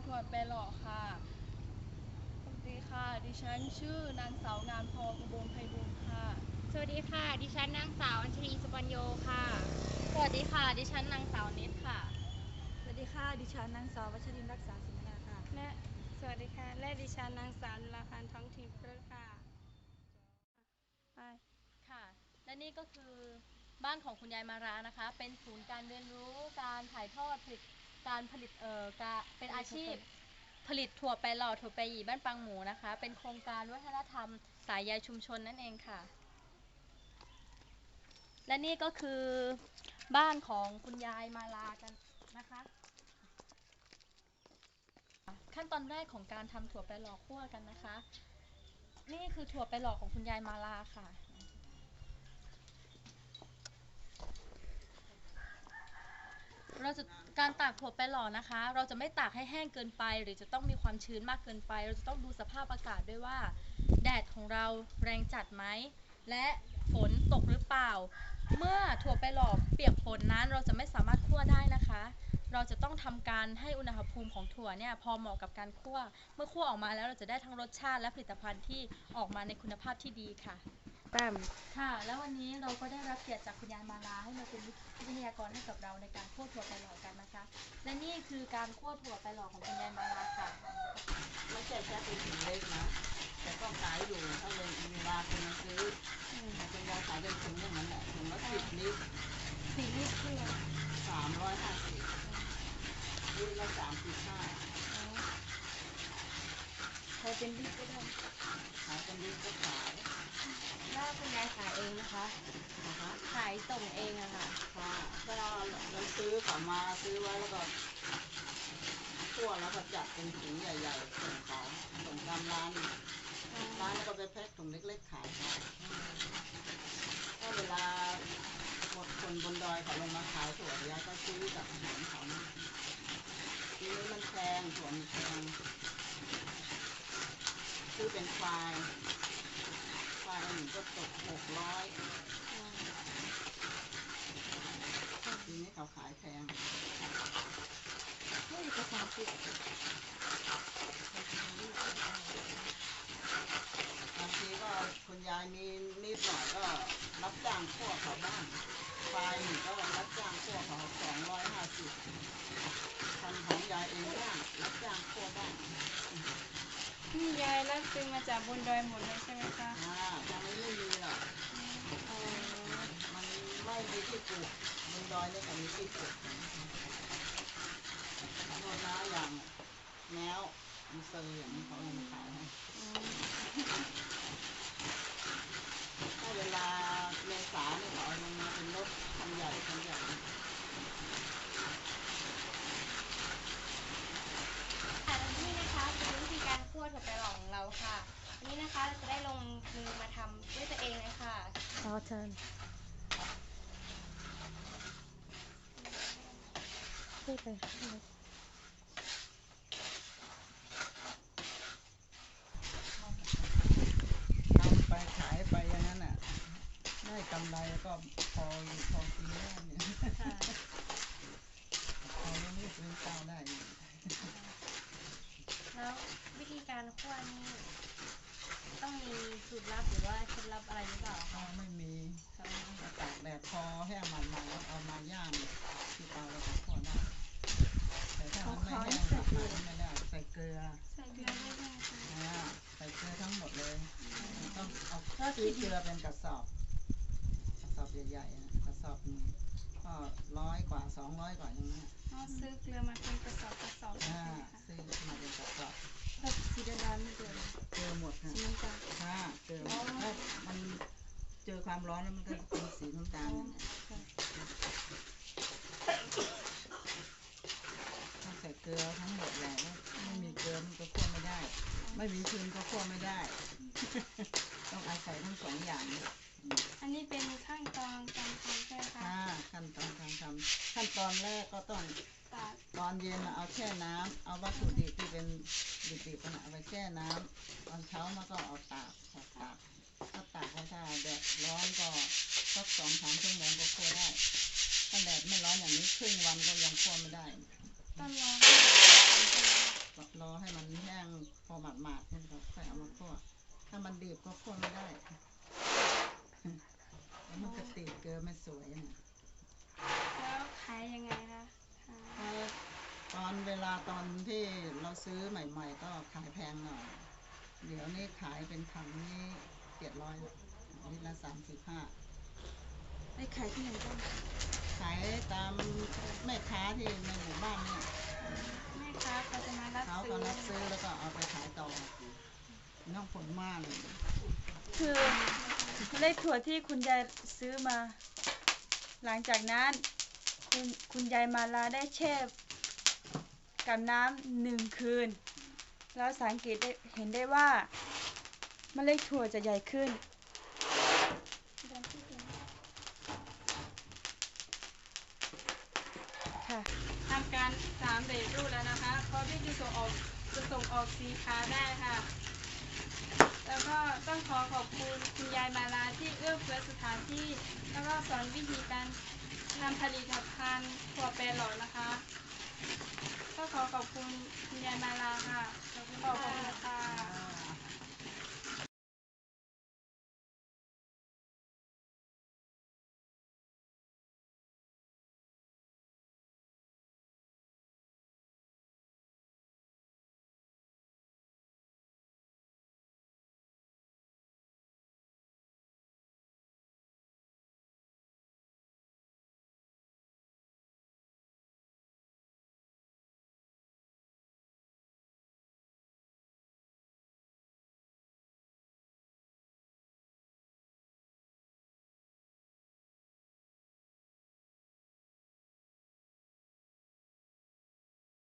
การทำถั่วแปรหล่อค่ะสวัสดีค่ะ ดิฉันชื่อนางสาวงามทองอุบลไพบูลย์ค่ะ สวัสดีค่ะ ดิฉันนางสาวอัญชลีสุปัญโยค่ะ สวัสดีค่ะ ดิฉันนางสาวนิดค่ะ สวัสดีค่ะ ดิฉันนางสาววัชรินทร์รักษาสินนาค่ะ และสวัสดีค่ะ และดิฉันนางสาวลาพันธ์ท้องถิ่นเพื่อค่ะค่ะ และนี่ก็คือบ้านของคุณยายมารานะคะ เป็นศูนย์การเรียนรู้การถ่ายทอดผลิต การผลิตเอ่อกาเป็นอาชีพผลิตถั่วไปหล่อถั่วไปหยีบ้านปังหมูนะคะ เป็นโครงการวัฒนธรรมสายใยชุมชนนั่นเองค่ะ และนี่ก็คือบ้านของคุณยายมาลากันนะคะ ขั้นตอนแรกของการทำถั่วไปหล่อคั่วกันนะคะ นี่คือถั่วไปหล่อของคุณยายมาลาค่ะเราจะ การตากถั่วไปหล่อนะคะ เราจะไม่ตากให้แห้งเกินไป หรือจะต้องมีความชื้นมากเกินไป เราจะต้องดูสภาพอากาศด้วยว่า แดดของเราแรงจัดไหมและฝนตกหรือเปล่า เมื่อถั่วไปหล่อเปียกฝนนั้น เราจะไม่สามารถคั่วได้นะคะ เราจะต้องทำการให้อุณหภูมิของถั่วเนี่ยพอเหมาะกับการคั่ว เมื่อคั่วออกมาแล้วเราจะได้ทั้งรสชาติและผลิตภัณฑ์ที่ออกมาในคุณภาพที่ดีค่ะ แป้มค่ะ แล้ววันนี้เราก็ได้รับเกียรติจากคุณยายมาลาให้มาเป็นวิทยากรให้กับเราในการคั่วถั่วไปหล่อกันนะคะ และนี่คือการคั่วถั่วไปหล่อของคุณยายมาลาค่ะไม่ใช่แค่เป็นถุงเล็กนะ แต่ก็ขายอยู่ถ้าเป็นเวลาคนมาซื้ออเป็นยาขายเป็นถุงอย่างนั้นแหละถุงละสิบลิตรสีลิตรคือสามร้อยห้าสิบลิตรละสามสิบห้าใช้เป็นลิตรก็ได้ขายเป็นลิตรก็ขาย แล้วคุณยายขายเองนะคะ นะคะขายส่งเองอะค่ะ ค่ะก็เราซื้อเขามาซื้อไว้แล้วก็คั่วแล้วก็จัดเป็นถุงใหญ่ๆส่งเขาส่งตามร้านร้านแล้วก็ไปแพ็คถุงเล็กๆขายเขาถ้าเวลาหมดคนบนดอยเขาลงมาขายถั่วยายก็ซื้อจากอาหารเขานะทีนี้มันแพงถั่วมันแพงซื้อเป็นควาย ควายหนึ่งก็ตกหกร้อยทีนี้เขาขายแพงไม่มีภาษาอังกฤษบางทีก็คุณยายมีนิดหน่อยก็รับจ้างพวกเขาบ้างควายหนึ่งก็รับจ้างพวกเขาสองร้อยห้าสิบทำของยายเองบ้างรับจ้างพวกบ้าง นี่ยายรับ ซื้อมาจากบนดอยหมดเลยใช่ไหมคะอ่าทางนี้ไม่มีหรอกมันไม่มีที่ปลูกบนดอยเนี่ยแต่มีที่ปลูกโน่นนะอย่างแมวมีเซอร์อย่างนี้เขาเอามาขายให้ถ้าเวลาเมษาเนี่ยเขาเอามาเป็นรถคันใหญ่คันใหญ่ ค่ะและนี่นะคะเป็น วิธีการคั่วถั่วไปหล่อของเราค่ะวันนี้นะคะเราจะได้ลงมือมาทำด้วยตัวเองเลยค่ะอ๋อเชิญพูดไปทำไปขายไปอย่างนั้นน่ะ ได้กำไรก็พอพอกินได้เนี่ยพอเลี้ยงลูกเลี้ยงเต้าได้อยู่ แล้ววิธีการคั่วนี่ต้องมีสูตรลับหรือว่าเคล็ดลับอะไรหรือเปล่าถ้าไม่มีถ้าตากแดดพอแห้งมันมาแล้วเอามาย่างที่เตาแล้วก็คั่วได้แต่ถ้ามันไม่แห้งแบบนั้นไม่ได้ใส่เกลือใส่เกลือได้ไหมคะอ่าใส่เกลือทั้งหมดเลย ต้องเอาซื้อเกลือเป็นกระสอบ กระสอบใหญ่ๆนะกระสอบหนึง ก็ร้อยกว่าสองร้อยกว่าอย่างเงี้ยอ๋อซื้อเกลือมาเป็นกระสอบกระสอบใช่อ่าไหมคะซื้อมาเป็นกระสอบแบบสีดำๆไม่เกลือเกลือหมดค่ะสีน้ำตาล ค่ะเจอถ้ามันเจอความร้อนแล้วมันก็เป็นสีน้ำตาลนั่นแหละต้องใส่เกลือทั้งหมดแหละแล้วไม่มีเกลือมันก็คั่วไม่ได้ ไม่มีคืนก็คั่วไม่ได้คต้องอาศัยทั้งสองอย่างเลยอันนี้เป็นขั้นตอนการ ขั้นตอนการทำขั้นตอนแรกก็ต้องตอนเย็นเอาแช่น้ำเอาวัตถุดิบที่เป็นดิบๆน่ะเอาไปแช่น้ำตอนเช้ามาก็เอาตากตากตากก็ตากไว้ถ้าแดดร้อนก็สักสองสามชั่วโมงก็คั่วได้ถ้าแดดไม่ร้อนอย่างนี้ครึ่งวันก็ยังคั่วไม่ได้ต้องรอรอให้มันแห้งพอหมาดๆนี่ก็ค่อยเอามาคั่วถ้ามันดิบก็คั่วไม่ได้แล้วมันจะติดเกลือไม่สวยอะายยังไงคะขายตอนเวลาตอนที่เราซื้อใหม่ ๆ ก็ขายแพงหน่อย เดี๋ยวนี้ขายเป็นถังนี่เจ็ดร้อยลิตรละสามสิบห้าไปขายที่ไหนบ้างขายตามแม่ค้าที่ในหมู่บ้านเนี่ยแม่ค้าก็จะมารับเขาซื้ก็อรับซื้อแล้วก็เอาไปขายต่อน้องผลมากเลยคือเมล็ดถั่วที่คุณยายซื้อมา หลังจากนั้น คุณคุณยายมาลาได้แช่กับน้ำหนึ่งคืนแล้วสังเกตได้เห็นได้ว่าเมล็ดถั่วจะใหญ่ขึ้น ค่ะทำการสามเบรรูปแล้วนะคะพร้อมที่จะส่งออกจะส่งออกสินค้าได้ค่ะ แล้วก็ต้องขอขอบคุณคุณยายมาลาที่เอื้อเฟื้อสถานที่ แล้วก็สอนวิธีการ นำผลิตภัณฑ์ถั่วแปรหลอดนะคะ ก็ขอขอบคุณคุณยายมาลาค่ะขอบคุณค่ะ